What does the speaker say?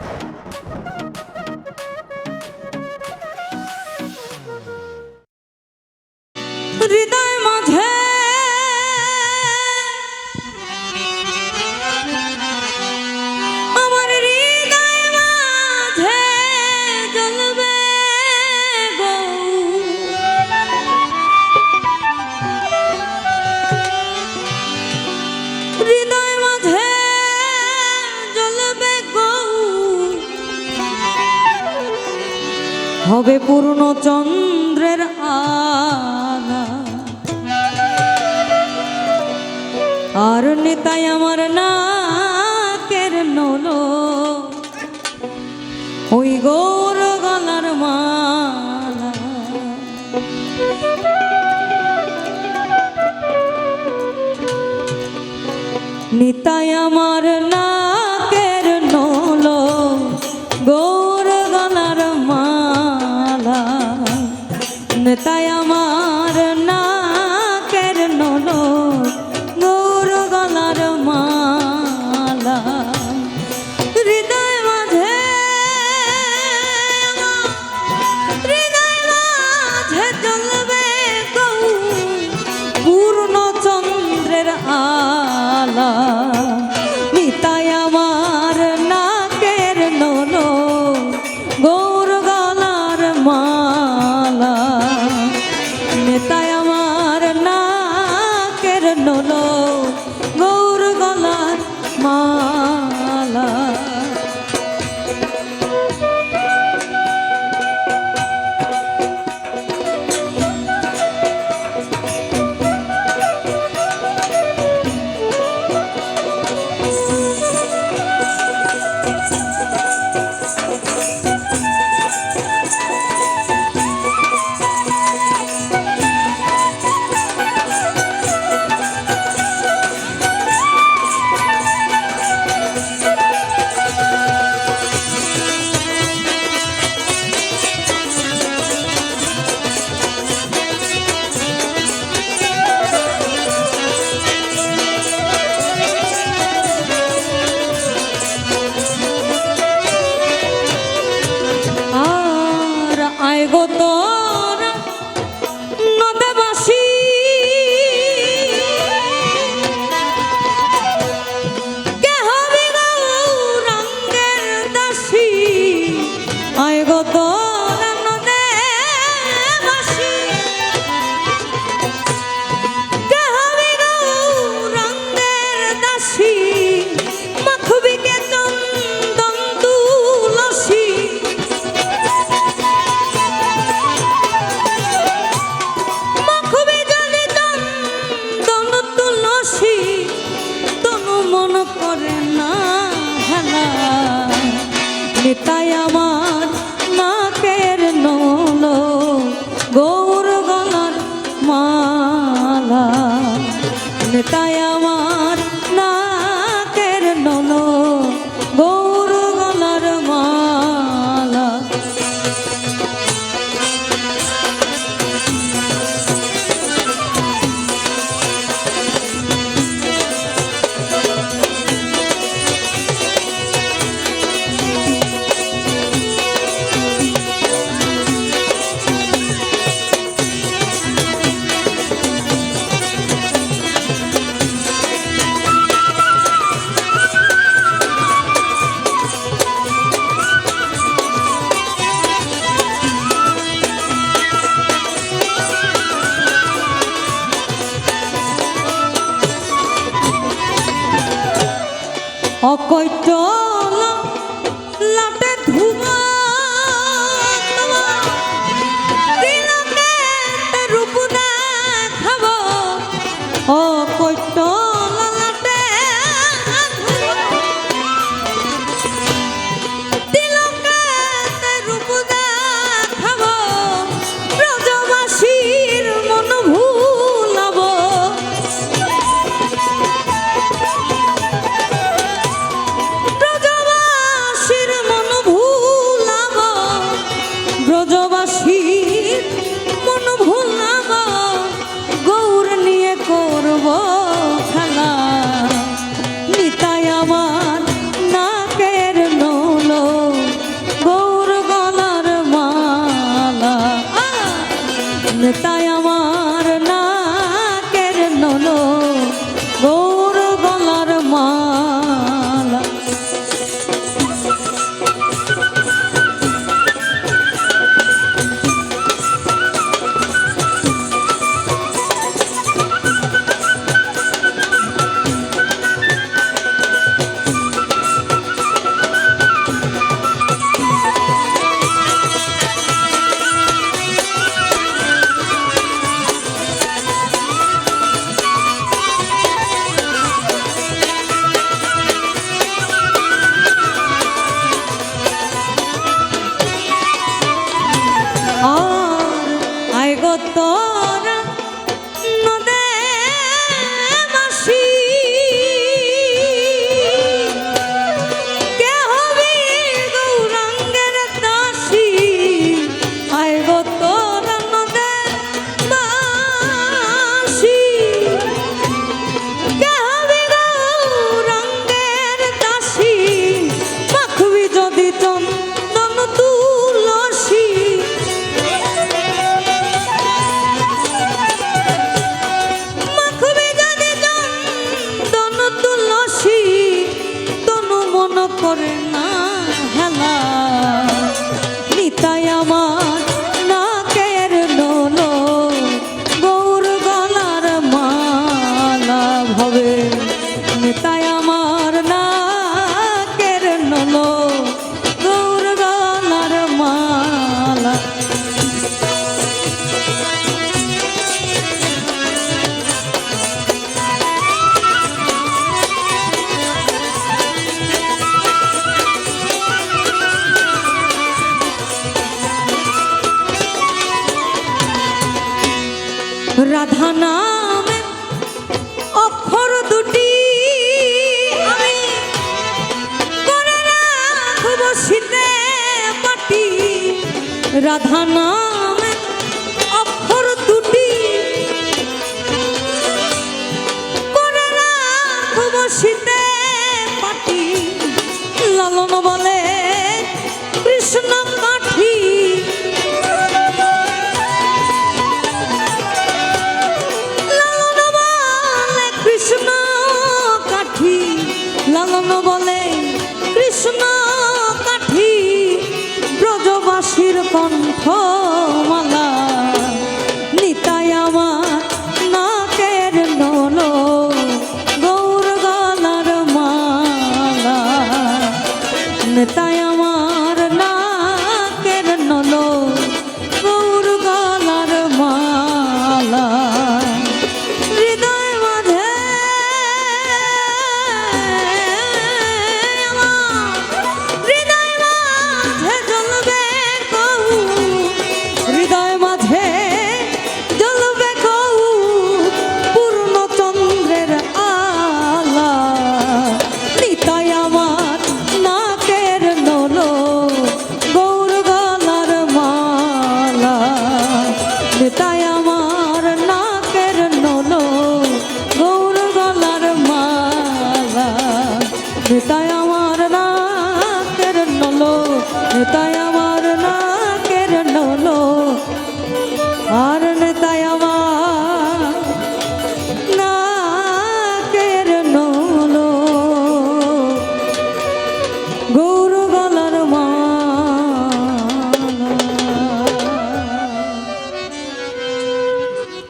Ha ha ha! হবে পূর্ণ চন্দ্রের আলা। আর নেতাই আমার নাকের নল। ওই গৌর গলার মালা। নিতাই আমার 了。গো তো 冷た রাধা নাম অক্ষর দুটি আমি করে রাখব শীতে মাটি। রাধা নাম অক্ষর দুটি করে লালন বলে কৃষ্ণ কাঠি ব্রজবাসীর কণ্ঠ মালা নিতাই আমার নাকের নল গৌর গালার মালা। নিতাই আর